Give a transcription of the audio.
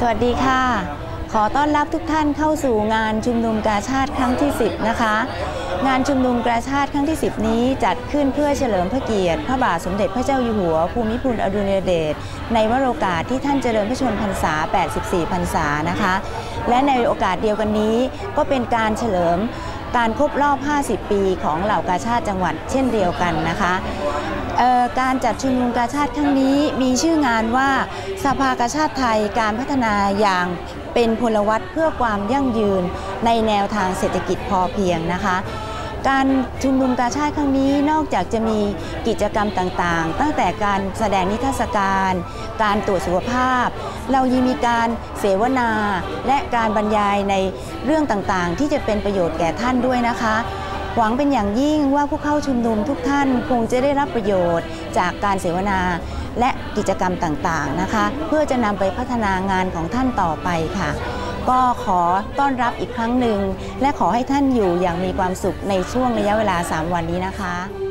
สวัสดีค่ะ ขอต้อนรับทุกท่านเข้าสู่งานชุมนุมกาชาติครั้งที่ 10 นะคะ งานชุมนุมกาชาติครั้งที่ 10 นี้จัดขึ้นเพื่อเฉลิมพระเกียรติ พระบาทสมเด็จพระเจ้าอยู่หัว ภูมิพลอดุลยเดชในวโรกาสที่ท่านเจริญพระชนมพรรษา 84 พรรษานะคะ และในโอกาสเดียวกันนี้ก็เป็นการเฉลิมการครบรอบ 50 ปีของเหล่ากาชาติจังหวัดเช่นเดียวกันนะคะ การจัดชุมนุมกาชาติครั้งนี้มีชื่องานว่าสภากาชาติไทยการพัฒนาอย่างเป็นพลวัตเพื่อความยั่งยืนในแนวทางเศรษฐกิจพอเพียงนะคะ การชุมนุมกาชาติครั้งนี้นอกจากจะมีกิจกรรมต่างๆ ตั้งแต่การแสดงนิทรรศการ การตรวจสุขภาพ เรายังมีการเสวนาและการบรรยายในเรื่องต่างๆ ที่จะเป็นประโยชน์แก่ท่านด้วยนะคะ หวังเป็นอย่างยิ่งว่าผู้เข้าชุมนุมทุกท่านคงจะได้รับประโยชน์จากการเสวนาและกิจกรรมต่างๆนะคะ เพื่อจะนำไปพัฒนางานของท่านต่อไปค่ะ ก็ขอต้อนรับอีกครั้งหนึ่ง และขอให้ท่านอยู่อย่างมีความสุขในช่วงระยะเวลา 3 วันนี้นะคะ